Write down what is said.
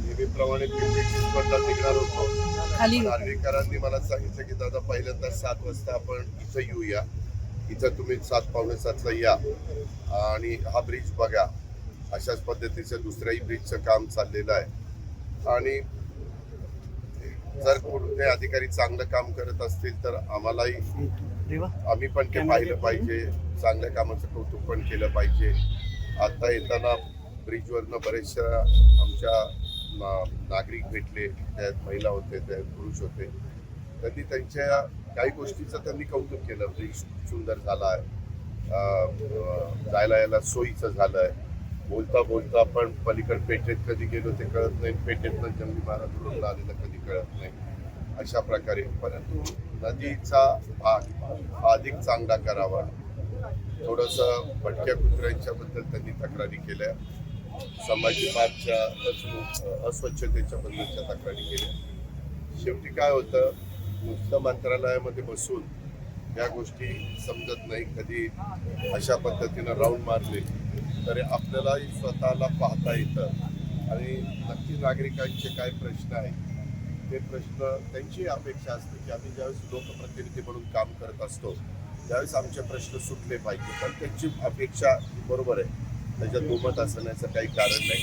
नेहमीप्रमाणे स्पर्धा निघणार होतो. नार्वेकरांनी मला सांगितलं की दादा पहिल्यांदा सात वाजता आपण इथं येऊया. इथं तुम्ही सात पावणे सातला या. आणि हा ब्रिज बघा. अशाच पद्धतीचं दुसऱ्याही ब्रिजचं काम चाललेलं आहे. आणि जर कोणते अधिकारी चांगलं काम करत असतील तर आम्हालाही आम्ही पण ते पाहिलं पाहिजे. चांगल्या कामाचं कौतुक पण केलं पाहिजे. आता येताना ब्रिजवरनं बरेचशा आमच्या ना- नागरिक भेटले त्यात महिला होते त्यात पुरुष होते. त्यांनी त्यांच्या काही गोष्टीचं त्यांनी कौतुक केलं. ब्रिज सुंदर झाला आहे जायला यायला सोयीचं झालं आहे बोलता बोलता आपण पलीकड पेठेत कधी गेलो ते कळत नाही. पेठेतनं जंगली महाराज रोडला आलेलं कधी कळत नाही. अशा प्रकारे. परंतु नदीचा भाग अधिक चांगला करावा. थोडंसं भटक्या कुत्र्यांच्या बद्दल त्यांनी तक्रारी केल्या. संभाजी पार्कच्या अस्वच्छतेच्या बद्दलच्या तक्रारी केल्या. शेवटी काय होतं नुसतं मंत्रालयामध्ये बसून या गोष्टी समजत नाही. कधी अशा पद्धतीनं राऊंड मारले तरी आपल्यालाही स्वतःला पाहता येतं. आणि नक्की नागरिकांचे काय प्रश्न आहेत ते प्रश्न त्यांची अपेक्षा असते की आम्ही ज्यावेळेस लोकप्रतिनिधी म्हणून काम करत असतो त्यावेळेस आमचे प्रश्न सुटले पाहिजे. पण त्यांची अपेक्षा बरोबर आहे. त्याच्यात दुमत असण्याचं काही कारण नाही.